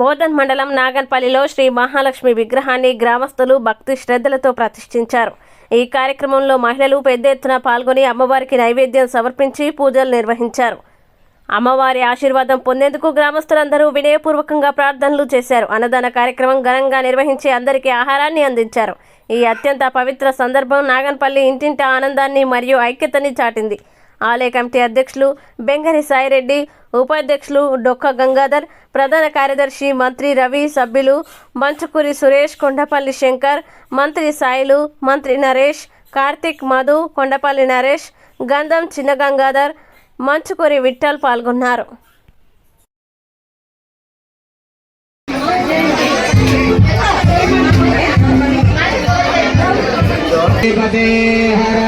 బోధన్ మండలం నాగన్పల్లిలో శ్రీ మహాలక్ష్మి విగ్రహాన్ని గ్రామస్తులు భక్తి శ్రద్ధలతో ప్రతిష్ఠించారు. ఈ కార్యక్రమంలో మహిళలు పెద్ద ఎత్తున పాల్గొని అమ్మవారికి నైవేద్యం సమర్పించి పూజలు నిర్వహించారు. అమ్మవారి ఆశీర్వాదం పొందేందుకు గ్రామస్తులందరూ వినయపూర్వకంగా ప్రార్థనలు చేశారు. అన్నదాన కార్యక్రమం ఘనంగా నిర్వహించి అందరికీ ఆహారాన్ని అందించారు. ఈ అత్యంత పవిత్ర సందర్భం నాగన్పల్లి ఇంటింటి ఆనందాన్ని మరియు ఐక్యతని చాటింది. ఆలయ కమిటీ అధ్యక్షులు బెంగరి సాయిరెడ్డి ఉపాధ్యక్షులు డొక్క గంగాధర్ ప్రధాన కార్యదర్శి మంత్రి రవి సభ్యులు మంచుకూరి సురేష్ కొండపల్లి శంకర్ మంత్రి సాయిలు మంత్రి నరేష్ కార్తిక్ మధు కొండపల్లి నరేష్ గంధం చిన్న గంగాధర్ మంచుకూరి విఠల్ పాల్గొన్నారు పదే హర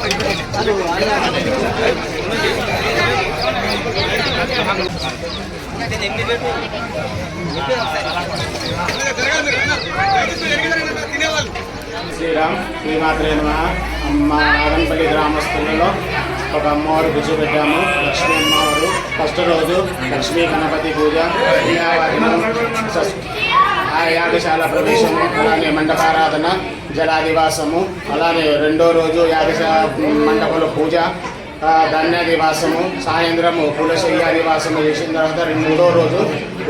శ్రీరామ్ శ్రీమాత్రే నమ. మా నాగంపల్లి గ్రామస్తులలో ఒక అమ్మవారు కూర్చోబెట్టాము లక్ష్మీ అమ్మవారు ఫస్ట్ రోజు లక్ష్మీ గణపతి పూజ. యాగశాల ప్రవేశము అలానే మండపారాధన జలాదివాసము అలానే రెండో రోజు యాగశాల మండపంలో పూజ ధాన్యాదివాసము సాయంత్రము పులశయ్యాదివాసము చేసిన తర్వాత మూడో రోజు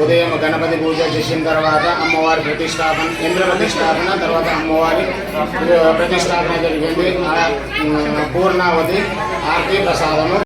ఉదయం గణపతి పూజ చేసిన తర్వాత అమ్మవారి ప్రతిష్టాపన ఇంద్ర ప్రతిష్టాపన తర్వాత అమ్మవారి ప్రతిష్టాపన జరిగింది. పూర్ణావధి పూర్ణావతి ఆర్తి ప్రసాదము.